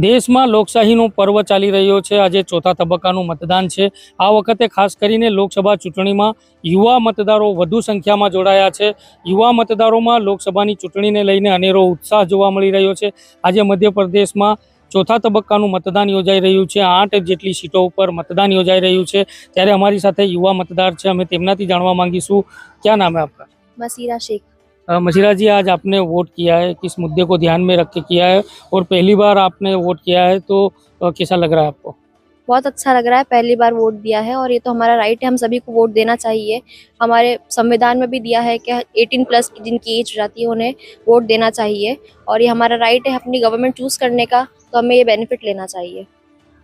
દેશમાં લોકશાહીનો પર્વ ચાલી રહ્યો છે. આજે ચોથા તબક્કાનું મતદાન છે. આ વખતે ખાસ કરીને લોકસભા ચૂંટણીમાં યુવા મતદારો વધુ સંખ્યામાં જોડાયા છે. યુવા મતદારોમાં લોકસભાની ચૂંટણીને લઈને અનેરો ઉત્સાહ જોવા મળી રહ્યો છે. આજે મધ્યપ્રદેશમાં ચોથા તબક્કાનું મતદાન યોજાઈ રહ્યું છે. આઠ જેટલી સીટો ઉપર મતદાન યોજાઈ રહ્યું છે. ત્યારે અમારી સાથે યુવા મતદાર છે. અમે તેમનાથી જાણવા માંગીશું. ક્યાં નામે આપણા મસીરા શેખ. मशीरा जी आज आपने वोट किया है किस मुद्दे को ध्यान में रख के किया है और पहली बार आपने वोट किया है तो कैसा लग रहा है आपको? बहुत अच्छा लग रहा है पहली बार वोट दिया है और ये तो हमारा राइट है हम सभी को वोट देना चाहिए। हमारे संविधान में भी दिया है कि 18 प्लस की जिनकी एज जाती है उन्हें वोट देना चाहिए और ये हमारा राइट है अपनी गवर्नमेंट चूज़ करने का तो हमें ये बेनिफिट लेना चाहिए।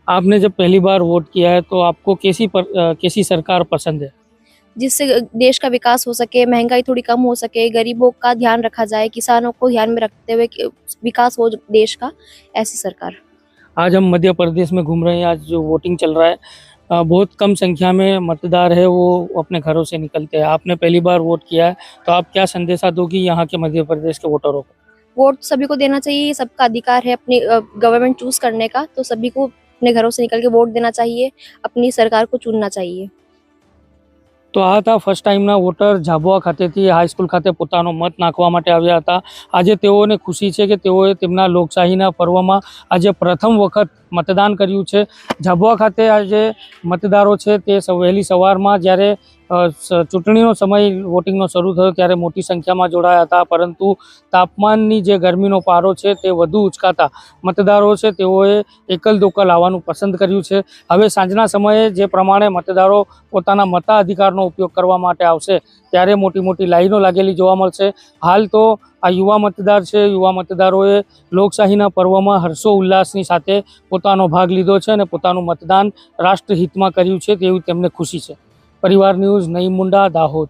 आपने जब पहली बार वोट किया है तो आपको कैसी पर, कैसी सरकार पसंद है? जिससे देश का विकास हो सके महँगाई थोड़ी कम हो सके गरीबों का ध्यान रखा जाए किसानों को ध्यान में रखते हुए विकास हो देश का ऐसी सरकार। आज हम मध्य प्रदेश में घूम रहे हैं आज जो वोटिंग चल रहा है बहुत कम संख्या में मतदार है वो अपने घरों से निकलते हैं। आपने पहली बार वोट किया है तो आप क्या संदेशा दोगी यहाँ के मध्य प्रदेश के वोटरों को? वोट सभी को देना चाहिए सबका अधिकार है अपनी गवर्नमेंट चूज़ करने का तो सभी को अपने घरों से निकल के वोट देना चाहिए अपनी सरकार को चुनना चाहिए। તો આ હતા ફર્સ્ટ ટાઈમના વોટર ઝાબુઆ ખાતેથી હાઈસ્કૂલ ખાતે પોતાનો મત નાખવા માટે આવ્યા હતા. આજે તેઓને ખુશી છે કે તેઓએ તેમના લોકશાહીના પર્વમાં આજે પ્રથમ વખત મતદાન કર્યું છે. ઝાબુઆ ખાતે આજે મતદારો છે તે વહેલી સવારમાં જ્યારે ચૂંટણીનો સમય વોટિંગનો શરૂ થયો ત્યારે મોટી સંખ્યામાં જોડાયા હતા, પરંતુ તાપમાનની જે ગરમીનો પારો છે તે વધુ ઉચકાતા મતદારો છે તેઓએ એકલ દોકલ આવવાનું પસંદ કર્યું છે. હવે સાંજના સમયે જે પ્રમાણે મતદારો પોતાના મતાધિકારનો ઉપયોગ કરવા માટે આવશે, ત્યારે મોટી મોટી લાઈનો લાગેલી જોવા મળશે. હાલ તો આ યુવા મતદાર છે, યુવા મતદારોએ લોકશાહીના પર્વમાં હર્ષો ઉલ્લાસની સાથે પોતાનો ભાગ લીધો છે અને પોતાનું મતદાન રાષ્ટ્રહિતમાં કર્યું છે તેવી તેમને ખુશી છે. પરિવાર ન્યૂઝ નઈમ મુંડા દાહોદ